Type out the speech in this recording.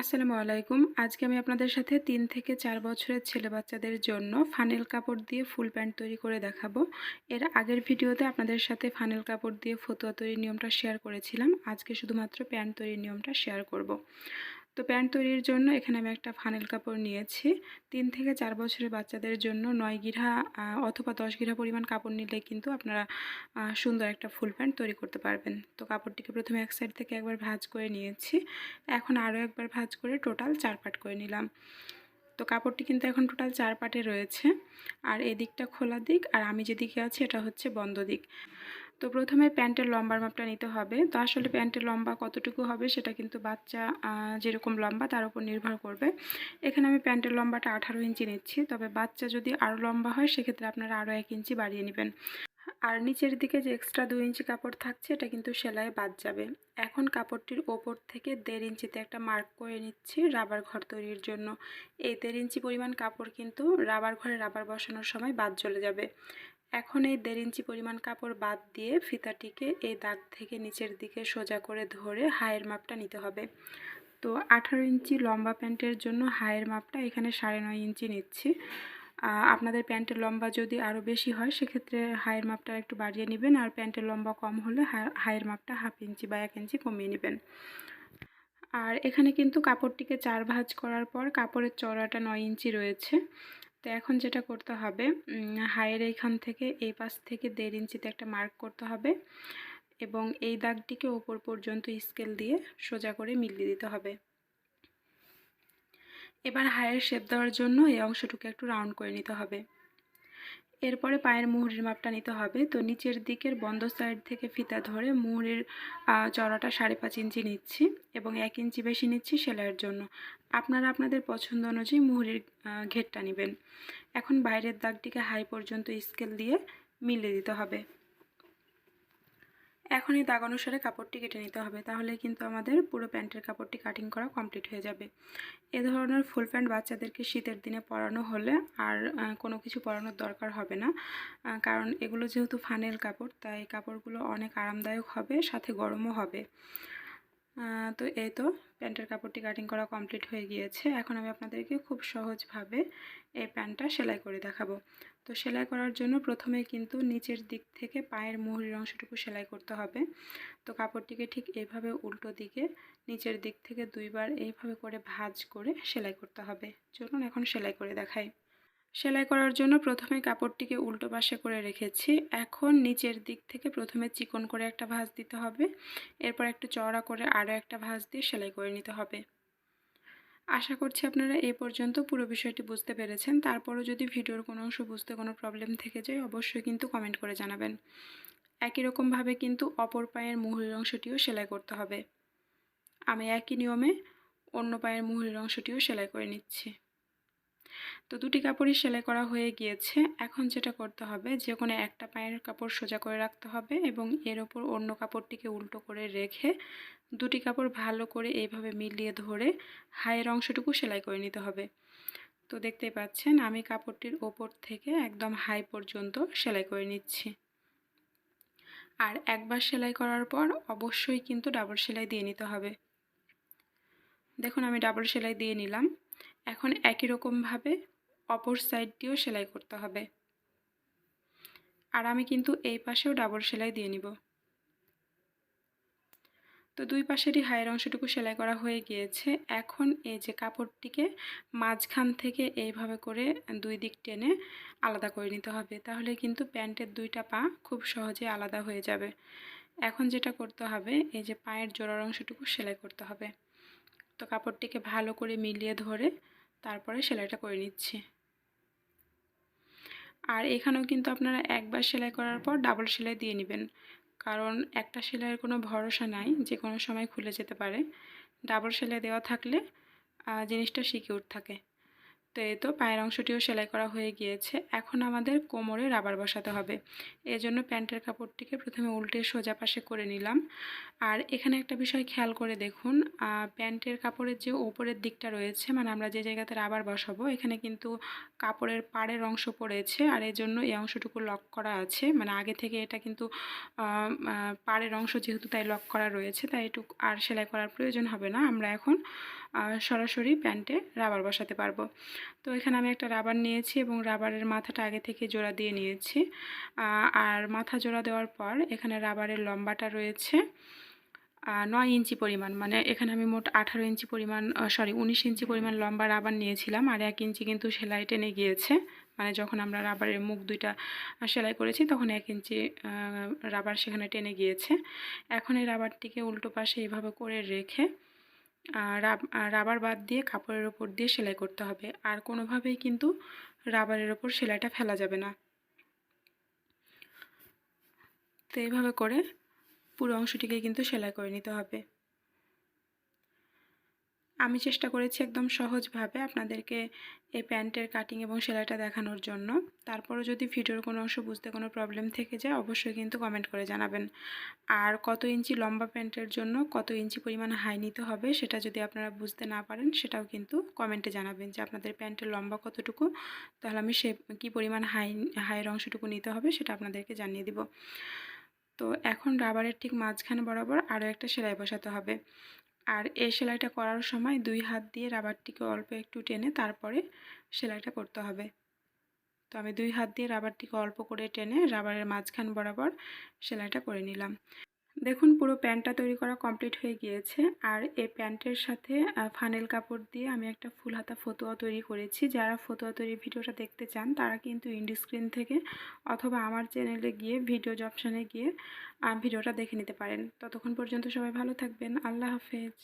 আসসালামু আলাইকুম। আজকে আমি আপনাদের সাথে তিন থেকে চার বছরের ছেলে বাচ্চাদের জন্য ফানেল কাপড় দিয়ে ফুল প্যান্ট তৈরি করে দেখাবো। এর আগের ভিডিওতে আপনাদের সাথে ফানেল কাপড় দিয়ে ফতুয়া তৈরির নিয়মটা শেয়ার করেছিলাম। আজকে শুধুমাত্র প্যান্ট তৈরির নিয়মটা শেয়ার করব। তো প্যান্ট তৈরির জন্য এখানে আমি একটা ফানেল কাপড় নিয়েছি। তিন থেকে চার বছরের বাচ্চাদের জন্য নয় গিরা অথবা দশ গিরা পরিমাণ কাপড় নিলে কিন্তু আপনারা সুন্দর একটা ফুল প্যান্ট তৈরি করতে পারবেন। তো কাপড়টিকে প্রথমে এক সাইড থেকে একবার ভাজ করে নিয়েছি। এখন আরও একবার ভাঁজ করে টোটাল চার পাট করে নিলাম। তো কাপড়টি কিন্তু এখন টোটাল চার পাটে রয়েছে। আর এদিকটা খোলা দিক, আর আমি যেদিকে আছি এটা হচ্ছে বন্ধ দিক। তো প্রথমে প্যান্টের লম্বার মাপটা নিতে হবে। তো আসলে প্যান্টের লম্বা কতটুকু হবে সেটা কিন্তু বাচ্চা যেরকম লম্বা তার উপর নির্ভর করবে। এখানে আমি প্যান্টের লম্বাটা আঠারো ইঞ্চি নিচ্ছি, তবে বাচ্চা যদি আরও লম্বা হয় সেক্ষেত্রে আপনারা আরও এক ইঞ্চি বাড়িয়ে নেবেন। আর নিচের দিকে যে এক্সট্রা দুই ইঞ্চি কাপড় থাকছে এটা কিন্তু সেলাই বাদ যাবে। এখন কাপড়টির ওপর থেকে দেড় ইঞ্চিতে একটা মার্ক করে নিচ্ছি রাবার ঘর তৈরির জন্য। এই দেড় ইঞ্চি পরিমাণ কাপড় কিন্তু রাবার ঘরে রাবার বসানোর সময় বাদ চলে যাবে। এখন এই দেড় ইঞ্চি পরিমাণ কাপড় বাদ দিয়ে ফিতাটিকে এই দাগ থেকে নিচের দিকে সোজা করে ধরে হায়ের মাপটা নিতে হবে। তো আঠারো ইঞ্চি লম্বা প্যান্টের জন্য হায়ের মাপটা এখানে সাড়ে নয় ইঞ্চি নিচ্ছি। আপনাদের প্যান্টের লম্বা যদি আরও বেশি হয়, সেক্ষেত্রে হায়ের মাপটা একটু বাড়িয়ে নেবেন আর প্যান্টের লম্বা কম হলে হায়ের মাপটা হাফ ইঞ্চি বা এক ইঞ্চি কমিয়ে নেবেন। আর এখানে কিন্তু কাপড়টিকে চার ভাঁজ করার পর কাপড়ের চওড়াটা নয় ইঞ্চি রয়েছে। তো এখন যেটা করতে হবে হায়ের এইখান থেকে এই পাশ থেকে দেড় ইঞ্চিতে একটা মার্ক করতে হবে এবং এই দাগটিকে ওপর পর্যন্ত স্কেল দিয়ে সোজা করে মিলিয়ে দিতে হবে। এবার হায়ের শেপ দেওয়ার জন্য এই অংশটুকু একটু রাউন্ড করে নিতে হবে। এরপরে পায়ের মুহুরির মাপটা নিতে হবে। তো নিচের দিকের বন্ধ সাইড থেকে ফিতা ধরে মুহুরির চড়াটা সাড়ে পাঁচ ইঞ্চি নিচ্ছি এবং এক ইঞ্চি বেশি নিচ্ছি সেলাইয়ের জন্য। আপনারা আপনাদের পছন্দ অনুযায়ী মুহুরির ঘেরটা নেবেন। এখন বাইরের দাগটিকে হাই পর্যন্ত স্কেল দিয়ে মিলে দিতে হবে। এখন এই দাগ অনুসারে কাপড়টি কেটে নিতে হবে, তাহলে কিন্তু আমাদের পুরো প্যান্টের কাপড়টি কাটিং করা কমপ্লিট হয়ে যাবে। এ ধরনের ফুল প্যান্ট বাচ্চাদেরকে শীতের দিনে পরানো হলে আর কোনো কিছু পরানোর দরকার হবে না। কারণ এগুলো যেহেতু ফানেল কাপড়, তাই কাপড়গুলো অনেক আরামদায়ক হবে, সাথে গরমও হবে। তো এই তো প্যান্টের কাপড়টি কাটিং করা কমপ্লিট হয়ে গিয়েছে। এখন আমি আপনাদেরকে খুব সহজভাবে এই প্যান্টটা সেলাই করে দেখাবো। তো সেলাই করার জন্য প্রথমে কিন্তু নিচের দিক থেকে পায়ের মুহুরির অংশটুকু সেলাই করতে হবে। তো কাপড়টিকে ঠিক এইভাবে উল্টো দিকে, নিচের দিক থেকে দুইবার এইভাবে করে ভাজ করে সেলাই করতে হবে। চলুন এখন সেলাই করে দেখাই। সেলাই করার জন্য প্রথমে কাপড়টিকে উল্টো পাশে করে রেখেছি। এখন নিচের দিক থেকে প্রথমে চিকন করে একটা ভাঁজ দিতে হবে। এরপর একটু চওড়া করে আরও একটা ভাঁজ দিয়ে সেলাই করে নিতে হবে। আশা করছি আপনারা এই পর্যন্ত পুরো বিষয়টি বুঝতে পেরেছেন। তারপরও যদি ভিডিওর কোনো অংশ বুঝতে কোনো প্রবলেম থেকে যায়, অবশ্যই কিন্তু কমেন্ট করে জানাবেন। একই রকমভাবে কিন্তু অপর পায়ের মুহুরির অংশটিও সেলাই করতে হবে। আমি একই নিয়মে অন্য পায়ের মুহুরির অংশটিও সেলাই করে নিচ্ছি। তো দুটি কাপড়ই সেলাই করা হয়ে গিয়েছে। এখন যেটা করতে হবে যে কোনো একটা পায়ের কাপড় সোজা করে রাখতে হবে এবং এর ওপর অন্য কাপড়টিকে উল্টো করে রেখে দুটি কাপড় ভালো করে এইভাবে মিলিয়ে ধরে হায়ের অংশটুকু সেলাই করে নিতে হবে। তো দেখতেই পাচ্ছেন, আমি কাপড়টির ওপর থেকে একদম হাই পর্যন্ত সেলাই করে নিচ্ছি। আর একবার সেলাই করার পর অবশ্যই কিন্তু ডাবল সেলাই দিয়ে নিতে হবে। দেখুন, আমি ডাবল সেলাই দিয়ে নিলাম। এখন একই রকমভাবে অপর সাইডটিও সেলাই করতে হবে। আর আমি কিন্তু এই পাশেও ডাবল সেলাই দিয়ে নিব। তো দুই পাশেরই হায়ের অংশটুকু সেলাই করা হয়ে গিয়েছে। এখন এই যে কাপড়টিকে মাঝখান থেকে এইভাবে করে দুই দিক টেনে আলাদা করে নিতে হবে। তাহলে কিন্তু প্যান্টের দুইটা পা খুব সহজে আলাদা হয়ে যাবে। এখন যেটা করতে হবে, এই যে পায়ের জোড়ার অংশটুকু সেলাই করতে হবে। তো কাপড়টিকে ভালো করে মিলিয়ে ধরে তারপরে সেলাইটা করে নিচ্ছি। আর এখানেও কিন্তু আপনারা একবার সেলাই করার পর ডাবল সেলাই দিয়ে নেবেন। কারণ একটা সেলাইয়ের কোনো ভরসা নাই, যে কোনো সময় খুলে যেতে পারে। ডাবল সেলাই দেওয়া থাকলে জিনিসটা সিকিউর থাকে। তো এই তো পায়ের অংশটিও সেলাই করা হয়ে গিয়েছে। এখন আমাদের কোমরে রাবার বসাতে হবে। এজন্য প্যান্টের কাপড়টিকে প্রথমে উল্টে সোজা পাশে করে নিলাম। আর এখানে একটা বিষয় খেয়াল করে দেখুন প্যান্টের কাপড়ের যে ওপরের দিকটা রয়েছে মানে আমরা যে জায়গাতে রাবার বসাবো, এখানে কিন্তু কাপড়ের পাড়ের অংশ পড়েছে। আর এই জন্য এই অংশটুকু লক করা আছে। মানে আগে থেকে এটা কিন্তু পাড়ের অংশ যেহেতু তাই লক করা রয়েছে, তাই এটুকু আর সেলাই করার প্রয়োজন হবে না। আমরা এখন সরাসরি প্যান্টে রাবার বসাতে পারব। তো এখানে আমি একটা রাবার নিয়েছি এবং রাবারের মাথাটা আগে থেকে জোড়া দিয়ে নিয়েছি। আর মাথা জোড়া দেওয়ার পর এখানে রাবারের লম্বাটা রয়েছে নয় ইঞ্চি পরিমাণ। মানে এখানে আমি মোট আঠারো ইঞ্চি পরিমাণ সরি উনিশ ইঞ্চি পরিমাণ লম্বা রাবার নিয়েছিলাম আর এক ইঞ্চি কিন্তু সেলাই টেনে গিয়েছে। মানে যখন আমরা রাবারের মুখ দুইটা সেলাই করেছি তখন এক ইঞ্চি রাবার সেখানে টেনে গিয়েছে। এখন এই রাবারটিকে উল্টো পাশে এইভাবে করে রেখে রাবার বাদ দিয়ে কাপড়ের ওপর দিয়ে সেলাই করতে হবে। আর কোনোভাবেই কিন্তু রাবারের ওপর সেলাইটা ফেলা যাবে না। তো এইভাবে করে পুরো অংশটিকে কিন্তু সেলাই করে নিতে হবে। আমি চেষ্টা করেছি একদম সহজভাবে আপনাদেরকে এই প্যান্টের কাটিং এবং সেলাইটা দেখানোর জন্য। তারপরও যদি ভিডিওর কোনো অংশ বুঝতে কোনো প্রবলেম থেকে যায়, অবশ্যই কিন্তু কমেন্ট করে জানাবেন। আর কত ইঞ্চি লম্বা প্যান্টের জন্য কত ইঞ্চি পরিমাণ হাই নিতে হবে সেটা যদি আপনারা বুঝতে না পারেন, সেটাও কিন্তু কমেন্টে জানাবেন যে আপনাদের প্যান্টের লম্বা কতটুকু, তাহলে আমি সে কী পরিমাণ হাই হাইয়ের অংশটুকু নিতে হবে সেটা আপনাদেরকে জানিয়ে দিব। তো এখন রাবারের ঠিক মাঝখানে বরাবর আরও একটা সেলাই বসাতে হবে। আর এই সেলাইটা করার সময় দুই হাত দিয়ে রাবারটিকে অল্প একটু টেনে তারপরে সেলাইটা করতে হবে। তো আমি দুই হাত দিয়ে রাবারটিকে অল্প করে টেনে রাবারের মাঝখান বরাবর সেলাইটা করে নিলাম। দেখুন, পুরো প্যান্টটা তৈরি করা কমপ্লিট হয়ে গিয়েছে। আর এই প্যান্টের সাথে ফানেল কাপড় দিয়ে আমি একটা ফুল হাতা ফতুয়া তৈরি করেছি। যারা ফতুয়া তৈরি ভিডিওটা দেখতে চান, তারা কিন্তু ইন্ডিস্ক্রিন থেকে অথবা আমার চ্যানেলে গিয়ে ভিডিও অপশানে গিয়ে ভিডিওটা দেখে নিতে পারেন। ততক্ষণ পর্যন্ত সবাই ভালো থাকবেন। আল্লাহ হাফেজ।